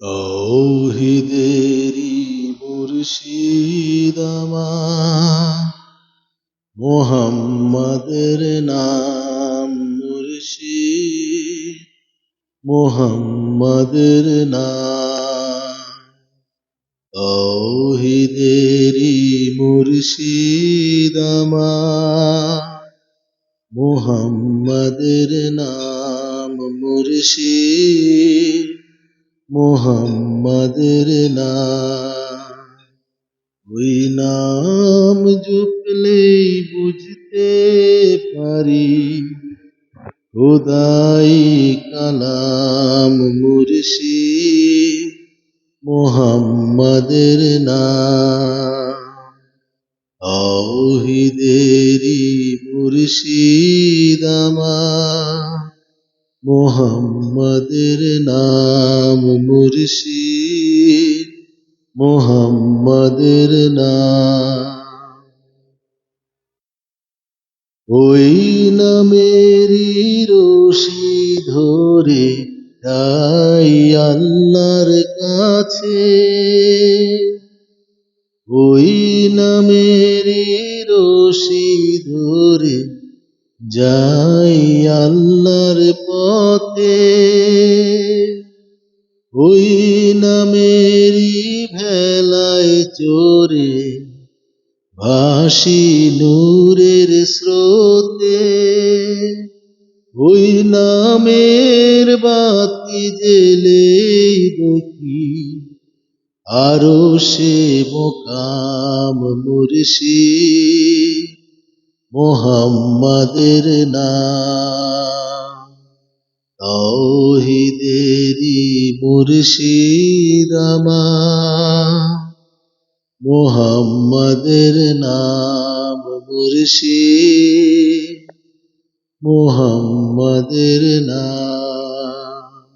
তৌহিদেরি মুর্শিদামা মোহাম্মদের নাম মুর্শিদ। মোহাম্মদের নাম তৌহিদেরি মুর্শিদামা মোহাম্মদের নাম মুর্শিদ। মোহাম্মদের নাম। ওই নাম জপলেই বুঝতে পারি। খোদাই কালাম মুর্শিদ মোহাম্মদের নাম। তৌহিদেরি মুর্শিদ আমার। মোহাম্মদের নাম মুর্শিদ মোহাম্মদের নাম। ওই নামেরই রশি ধরে যাই আল্লাহর কাছে। ওই নামেরই রশি ধরে যাই আল্লাহর পথে, ওই নামেরই ভেলায় চোরে ভাসি নূরের স্রোতে, ওই নামের বাতি জেলে দেখি, আরও সে মোকাম মুর্শিদ। মোহাম্মদের নাম। তৌহিদেরি মুর্শিদ মোহাম্মদের নাম মুর্শিদ। মোহাম্মদের নাম।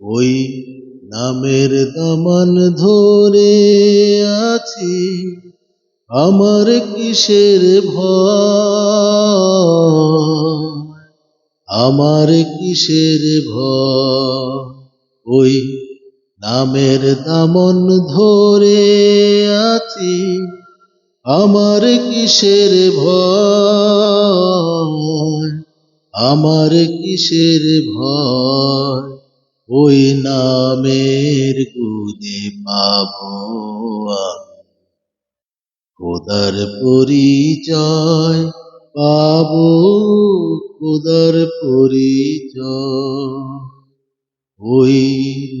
ওই নামের দমন ধরে আছি। আমার কিসের ভয়? আমার কিসের ভয়? ওই নামের দামন ধরে আছি। আমার কিসের ভয়? আমার কিসের ভয়? ওই নামের গুদে পাবো আমি। খোদার পরিচয় পাবো, খোদার পরিচয়। ওই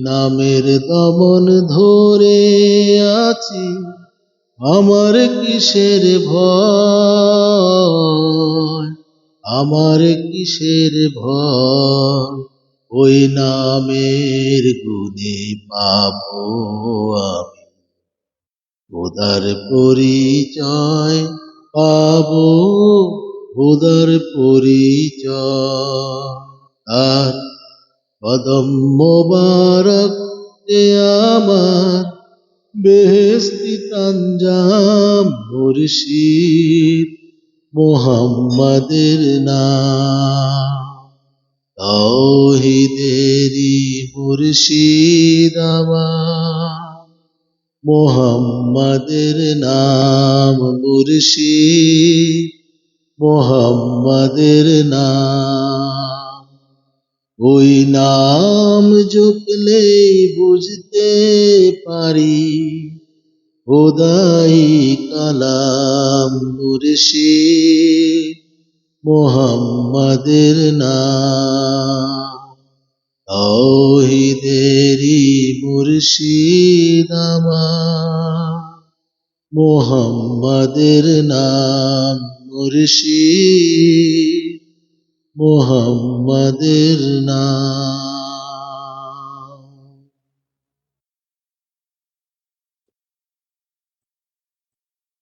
নামের দমন ধরে আছি আমার কিসের ভয়? আমার কিসের ভয়? ওই নামের গুণে পাবো খোদার পরিচয় পাব খোদার পরিচয়। তার কদম মোবারক আমার বেহস্তি তাঞ্জাম মুর্শিদ মোহাম্মদের নাম। তৌহিদেরি মুর্শিদ আমার। মোহাম্মদের নাম মুর্শিদ, মোহাম্মদের নাম। ওই নাম জপলে বুঝতে পারি, খোদাই কালাম মুর্শিদ, মোহাম্মদের নাম। তৌহিদেরি মুর্শিদ। আমার মোহাম্মদের নাম মুর্শিদ। মোহাম্মদের নাম